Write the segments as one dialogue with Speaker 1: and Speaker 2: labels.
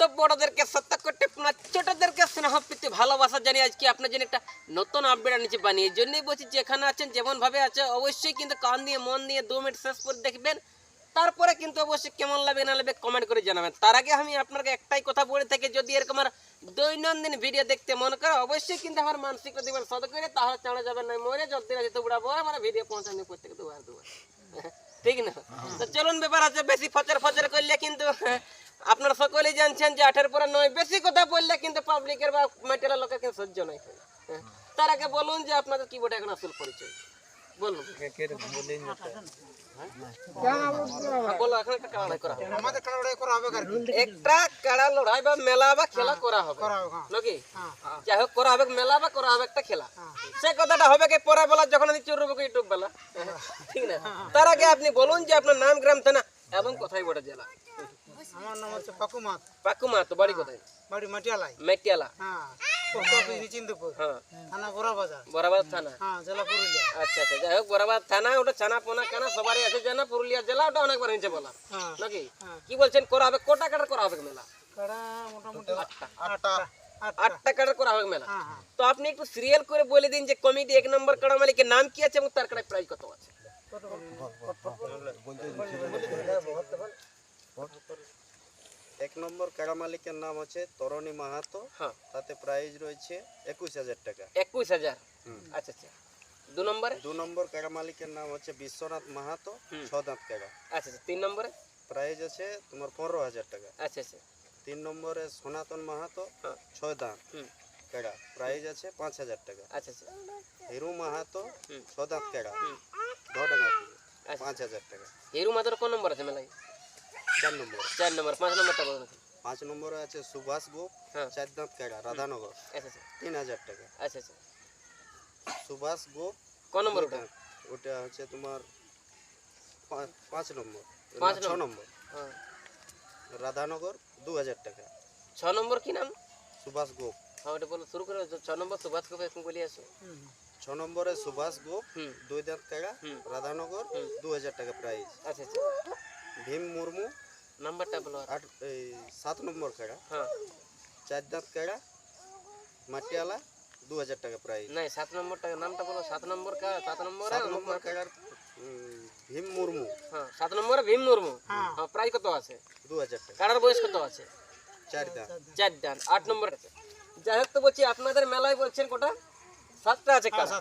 Speaker 1: তো বড়দেরকে সত্য করতে ছোটদেরকে স্নেহ, প্রীতি, ভালোবাসা জানি আজকে আপনার জন্য একটা নতুন আপডেট আনিছি বানিয়ে। জন্যই বলছি, যেখানে আছেন যেমন ভাবে আছে, অবশ্যই কিন্তু কান দিয়ে, মন দিয়ে দু মিনিট শেষ করে দেখবেন। তারপরে কিন্তু অবশ্যই কেমন লাগবে, না লাগবে কমেন্ট করে জানাবেন। তার আগে আমি আপনাকে একটাই কথা বলে থাকি, যদি এরকম আর দৈনন্দিন ভিডিও দেখতে মন করে, অবশ্যই কিন্তু আমার মানসিক দিবেন সদ করে, তাহলে চাঁড়া যাবে না, মরে যতদিন আছে তো বুড়াবো আমার ভিডিও পৌঁছানো প্রত্যেকে দুবার দুবার। ঠিক না? চলুন, ব্যাপার আছে, বেশি ফচর ফচর করলে কিন্তু, আপনারা সকলেই জানছেন যে আঠের পরে নয়। বেশি কথা বললে কিন্তু পাবলিকের বা মেটেরিয়াল লোকের কিন্তু সহ্য নয় হ্যাঁ। তার আগে বলুন যে আপনাদের কি বটে এখন আসল পরিচয়। বলুন। হ্যাঁ, বলো এখন একটা কাড়া লড়াই করা হবে।
Speaker 2: আমাদের কাড়াড়াই করা হবে আর কি
Speaker 1: একটা কাড়া লড়াই বা মেলা বা খেলা করা হবে।
Speaker 2: করা হবে হ্যাঁ।
Speaker 1: নাকি?
Speaker 2: হ্যাঁ।
Speaker 1: যাই হোক করা হবে মেলা বা করা হবে একটা খেলা। সে কথাটা হবে কি পরে বেলা যখন আমি চুর রবো ইউটিউব বেলা। ঠিক না? তার আগে আপনি বলুন যে আপনার নাম গ্রাম থানা এবং কোথায় বড় জেলা?
Speaker 2: আমার নাম হচ্ছে পাকুমাত।
Speaker 1: পাকুমা তো বাড়ি কোথায়?
Speaker 2: বাড়ি মাটিয়ালাই।
Speaker 1: মেটিয়ালা।
Speaker 2: হ্যাঁ।
Speaker 1: হ্যাঁ।
Speaker 2: থানা
Speaker 1: বরাবাদ থানা?
Speaker 2: হ্যাঁ জেলা পুরুলিয়া।
Speaker 1: আচ্ছা আচ্ছা যাই হোক বরাবাদ থানা ওটা চানা পোনা কানা সবারই আছে জানা পুরুলিয়া জেলা ওটা অনেকবার হয়েছে বলা
Speaker 2: হ্যাঁ
Speaker 1: নাকি। কি বলছেন করা হবে কোটা কাটার করা হবে মেলা?
Speaker 2: মোটামুটি আটটা। আটটা।
Speaker 1: আটটা। কাটার করা হবে মেলা? তো আপনি একটু সিরিয়াল করে বলে দিন যে কমিটি এক নম্বর কাড়া মালিকের নাম কি আছে এবং তার কাড়ায় প্রাইস কত আছে
Speaker 2: কত
Speaker 3: এক নম্বর কাড়া মালিকের নাম হচ্ছে তরণী মাহাতো।
Speaker 1: হ্যাঁ।
Speaker 3: তাতে প্রাইজ রয়েছে একুশ হাজার টাকা।
Speaker 1: একুশ হাজার? আচ্ছা আচ্ছা। দু নম্বরে?
Speaker 3: দু নম্বর কাড়া মালিকের নাম হচ্ছে বিশ্বনাথ মাহাতো। ছ দাঁত কাড়া।
Speaker 1: আচ্ছা আচ্ছা। তিন নম্বরে?
Speaker 3: প্রাইজ আছে তোমার পনেরো হাজার টাকা।
Speaker 1: আচ্ছা আচ্ছা।
Speaker 3: তিন নম্বরে সনাতন মাহাতো। ছয় দাঁত কাড়া। প্রাইজ আছে পাঁচ হাজার টাকা।
Speaker 1: আচ্ছা আচ্ছা।
Speaker 3: হিরু মাহাতো ছ দাঁত কাড়া।
Speaker 1: আচ্ছা।
Speaker 3: পাঁচ হাজার টাকা।
Speaker 1: হিরু মাদার কোন নম্বর আছে মেলায়?
Speaker 3: চার নম্বর।
Speaker 1: চার নম্বর পাঁচ নম্বরটা বলুন
Speaker 3: পাঁচ নম্বরে আছে সুভাষ গোপ
Speaker 1: হ্যাঁ।
Speaker 3: চার দাঁত কাড়া রাধানগর।
Speaker 1: আচ্ছা আচ্ছা।
Speaker 3: তিন হাজার টাকা।
Speaker 1: আচ্ছা আচ্ছা।
Speaker 3: সুভাষ গোপ
Speaker 1: নম্বর ওটা?
Speaker 3: ওটা হচ্ছে তোমার পাঁচ- পাঁচ নম্বর।
Speaker 1: পাঁচ
Speaker 3: না, ছ
Speaker 1: নম্বর। হ্যাঁ।
Speaker 3: রাধানগর দু হাজার টাকা।
Speaker 1: ছ নম্বর কি নাম?
Speaker 3: সুভাষ গোপ
Speaker 1: হ্যাঁ ওটা বলো শুরু করে। ছ নম্বর সুভাষ কবে এখন বলি আসো।
Speaker 3: ছ নম্বরে সুভাষ গোপ দুই দাঁত কাড়া
Speaker 1: হুম।
Speaker 3: রাধানগর দু হাজার টাকা প্রাইস
Speaker 1: আচ্ছা আচ্ছা।
Speaker 3: ভীম মুর্মু
Speaker 1: নাম্বারটা বলো
Speaker 3: আট এই সাত নম্বর কাড়া
Speaker 1: হ্যাঁ।
Speaker 3: চার দাঁত কাড়া মাটিয়ালা দু হাজার টাকা প্রাইস
Speaker 1: নাই সাত নম্বরটা নামটা বলো সাত নম্বর কা সাত নম্বর
Speaker 3: সাত নম্বর কাড়ার ভীম মুর্মু।
Speaker 1: হ্যাঁ সাত নম্বরে ভীম মুর্মু?
Speaker 2: হ্যাঁ।
Speaker 1: হ্যাঁ প্রায় কত আছে?
Speaker 3: দু হাজার টাকা।
Speaker 1: কারার বয়স কত আছে?
Speaker 3: চার দাঁত।
Speaker 1: চার দান আট নম্বর আছে। যাই হোক তো বলছি আপনাদের মেলায় বলছেন কোটা? সাতটা আছে
Speaker 2: কাড়া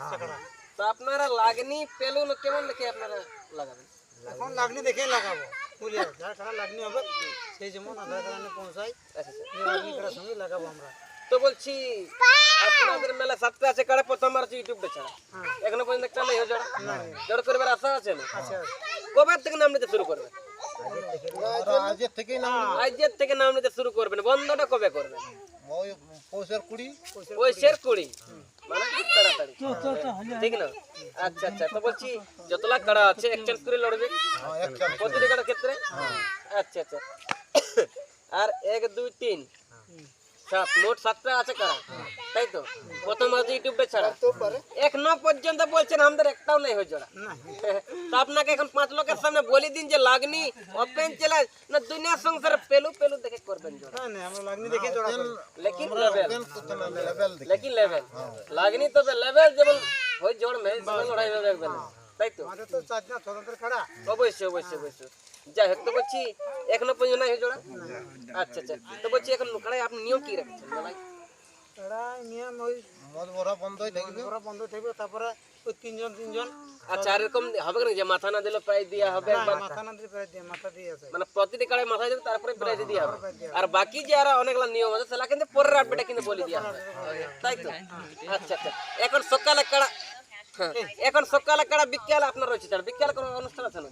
Speaker 1: তো আপনারা লাগনি পেলুন কেমন দেখে আপনারা লাগাবেন?
Speaker 2: এখন লাগনি দেখেই লাগাবো। পুরুলিয়া যার কাড়া লাগনি হবে সেই যেমন আধার কার্ড পৌঁছাই
Speaker 1: আচ্ছা আচ্ছা।
Speaker 2: সঙ্গে লাগাবো আমরা।
Speaker 1: তো বলছি আপনাদের মেলা সাতটা আছে কারা প্রথমবার আছে ইউটিউবে ছাড়া
Speaker 2: হ্যাঁ।
Speaker 1: এখনও পর্যন্ত একটা নেই জড়া জড় করবার আশা আছে না?
Speaker 2: আচ্ছা।
Speaker 1: কবে থেকে নাম নিতে শুরু করবেন?
Speaker 4: আজের থেকেই না
Speaker 1: আজকের থেকে নাম নিতে শুরু করবেন। বন্ধটা কবে করবেন?
Speaker 4: ওই পৌষের কুড়ি।
Speaker 1: ওই শের কুড়ি। মানে খুব তাড়াতাড়ি। ঠিক না? আচ্ছা আচ্ছা তো বলছি যতলা কাড়া আছে এক্সচেঞ্জ করে লড়বে?
Speaker 4: হ্যাঁ,
Speaker 1: প্রতিটি ক্ষেত্রে? আচ্ছা আচ্ছা। আর এক দুই তিন। সাত মোট সাতটা আছে কারা? তাই তো? প্রথম আছে ইউটিউবে ছাড়া। এক ন পর্যন্ত বলছেন আমাদের একটাও নেই হয়ে জোড়া তো আপনাকে এখন পাঁচ লোকের সামনে বলে দিন যে লাগনি ওপেন চ্যালেঞ্জ না দুনিয়ার সংসারে পেলু পেলু দেখে করবেন জোড়া।
Speaker 2: না না আমরা লাগনি দেখে জোড়া
Speaker 1: লেকিন লেভেল লেকিন লেভেল লাগনি তবে লেভেল যেমন ওই জোড় মে লড়াই হবে একবার। তাই তো?
Speaker 2: আমাদের তো চার দিন স্বতন্ত্র কাড়া
Speaker 1: অবশ্যই অবশ্যই অবশ্যই। যাই হোক তো বলছি এখনও পর্যন্ত নাই জোড়া? আচ্ছা আচ্ছা। তো বলছি এখন লোকাড়াই আপনি নিয়ম কি রাখছেন মেলায়
Speaker 2: নিয়ম ওই
Speaker 4: মদ ভরা বন্ধই থাকবে।
Speaker 2: ওরা বন্ধ থাকবে তারপরে ওই তিনজন তিনজন।
Speaker 1: আচ্ছা আর এরকম হবে না যে মাথা না দিলে প্রাইজ দেওয়া হবে
Speaker 2: মাথা না দিয়ে প্রায় দিয়ে মাথা দিয়ে আছে।
Speaker 1: মানে প্রতিটি কাড়ায় মাথায় দেবে তারপরে প্রাইজ দেওয়া হবে। আর বাকি যে আর অনেকগুলো নিয়ম আছে সেটা কিন্তু পরের আপডেটে কিন্তু বলে দেওয়া হবে। তাই তো? আচ্ছা আচ্ছা। এখন সকালে কাড়া এখন সকাল কাড়া বিকেল আপনার রয়েছে ছাড়া বিকেল কোনো অনুষ্ঠান আছে না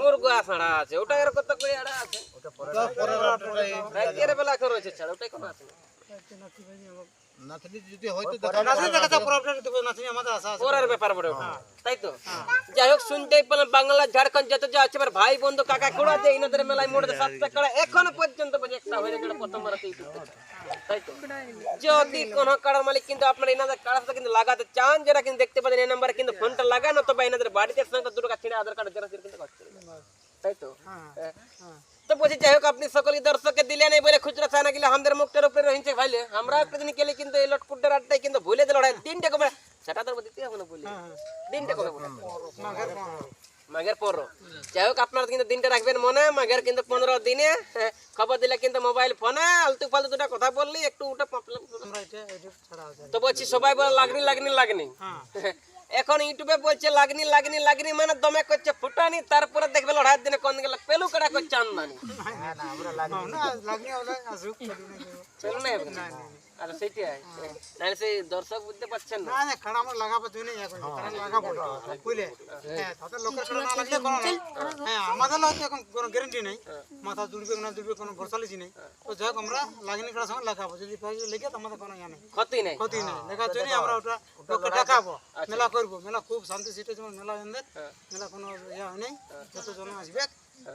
Speaker 1: মুরগা ছাড়া আছে। ওটা এর কত করে আড়া আছে?
Speaker 4: পরের আপডেটে
Speaker 1: রাতের বেলা এখন রয়েছে ছাড়া। ওটাই কোনো আছে না
Speaker 4: যদি হয়তো দেখা
Speaker 2: দেখাতে প্রবলেম দেবো নাচনি আমাদের আশা আছে।
Speaker 1: পরের ব্যাপার বড়। তাই তো? যাই হোক শুনতেই পেলাম বাংলা ঝাড়খণ্ড যত যা আছে এবার ভাই বন্ধু কাকা কুড়া দিয়ে ইনাদের মেলায় মোড়ে সাতটা কাড়া এখনও পর্যন্ত বুঝে একটা হয়ে গেল প্রথম তাই তো? যদি কোনো কাড়ার মালিক কিন্তু আপনার এনাদের কাড়ার সাথে কিন্তু লাগাতে চান যেটা কিন্তু দেখতে পাচ্ছেন এই নাম্বারে কিন্তু ফোনটা লাগানো তবে এনাদের বাড়িতে সঙ্গে দুটো ছিঁড়ে আধার কার্ড জেরা কিন্তু করছে তাই তো?
Speaker 2: হ্যাঁ।
Speaker 1: বলছি যাই হোক আপনি সকলই দর্শককে দিলেন এই বলে খুচরা চানা গেলে আমাদের মুখটার উপরে রয়েছে ভাইলে। আমরা একটা দিন গেলে কিন্তু এই লটকুট্টার আড্ডায় কিন্তু ভুলে দিল তিনটে কবে? সেটা তো দিতে হবে না বলি।
Speaker 2: হ্যাঁ হ্যাঁ।
Speaker 1: কবে
Speaker 2: মাঘের পনেরো।
Speaker 1: যাই হোক আপনারা কিন্তু দিনটা রাখবেন মনে মাঘের কিন্তু পনেরো দিনে। হ্যাঁ, খবর দিলে কিন্তু মোবাইল ফোনে আলতু ফালতু দুটা কথা বললি একটু ওটা তো বলছি সবাই বলে লাগনি লাগনি লাগনি। এখন ইউটিউবে বলছে লাগনি লাগনি লাগনি মানে দমে করছে ফুটানি তারপরে দেখবে লড়াইয়ের দিনে কোন গেলে পেলু কাটা করছে আমদানি?
Speaker 2: না লাগনি হলে আসুক
Speaker 1: পেলু নাই আর সেইটাই। নাহলে সেই দর্শক বুঝতে পারছেন না।
Speaker 2: না না খাড়া আমরা লাগাবো তুই নেই এখন খাড়া লাগাবো বুঝলে? হ্যাঁ। তাতে লোকের খাড়া না লাগলে কোনো নাই হ্যাঁ আমাদের হয়তো এখন কোনো গ্যারেন্টি নেই। মাথা জুড়বে না জুড়বে কোনো ভরসা লিছি নেই তো যাই হোক আমরা লাগনি খাড়া সঙ্গে লাগাবো যদি লেগে আমাদের কোনো ইয়া নেই।
Speaker 1: ক্ষতি নেই।
Speaker 2: ক্ষতি নেই। দেখার জন্য আমরা ওটা লোককে দেখাবো। মেলা করব মেলা খুব শান্তি সিটে যেমন মেলা আমাদের মেলা কোনো ইয়া হয়নি যত জন আসবে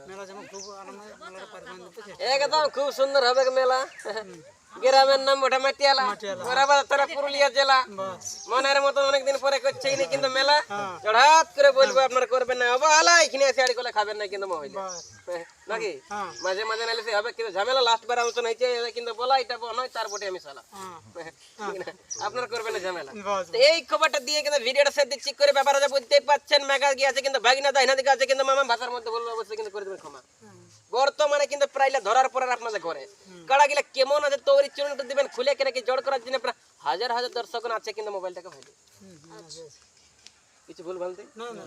Speaker 2: মেলা যেমন খুব আনন্দ মেলাটা দিতে
Speaker 1: একদম খুব সুন্দর হবে মেলা। গ্রামের নাম ওটা মাটিয়ালা। বরাবর তারা পুরুলিয়া জেলা। মনের মতো অনেকদিন পরে করছে ইনি কিন্তু মেলা। হঠাৎ করে বলব আপনার করবেন না হব আলা এখানে এসে আড়ি করলে খাবেন না কিন্তু মহিলা। নাকি?
Speaker 2: হ্যাঁ।
Speaker 1: মাঝে মাঝে নাইলে হবে কিন্তু ঝামেলা লাস্ট বার আলোচনা হয়েছে কিন্তু বলা এটা নয় তার বটে আমি সালা।
Speaker 2: হ্যাঁ।
Speaker 1: আপনার করবেন না ঝামেলা। এই খবরটা দিয়ে কিন্তু ভিডিওটা সে দিচ্ছি করে ব্যাপার আছে বুঝতেই পাচ্ছেন মেগা গিয়ে আছে কিন্তু ভাগিনা দাহিনা দিকে আছে কিন্তু মামা ভাষার মধ্যে বলব অবশ্যই কিন্তু করে দেবেন ক্ষমা। বর্তমানে কিন্তু প্রায় ধরার পরে আপনাদের ঘরে। কারা গেলে কেমন আছে তৈরি চুনটা দিবেন খুলে কেন কি জড় করার জন্য আপনার হাজার হাজার দর্শক আছে কিন্তু মোবাইলটাকে ভাই
Speaker 2: হুম, হুম, বেশ।
Speaker 1: কিছু ভুল
Speaker 2: না, না।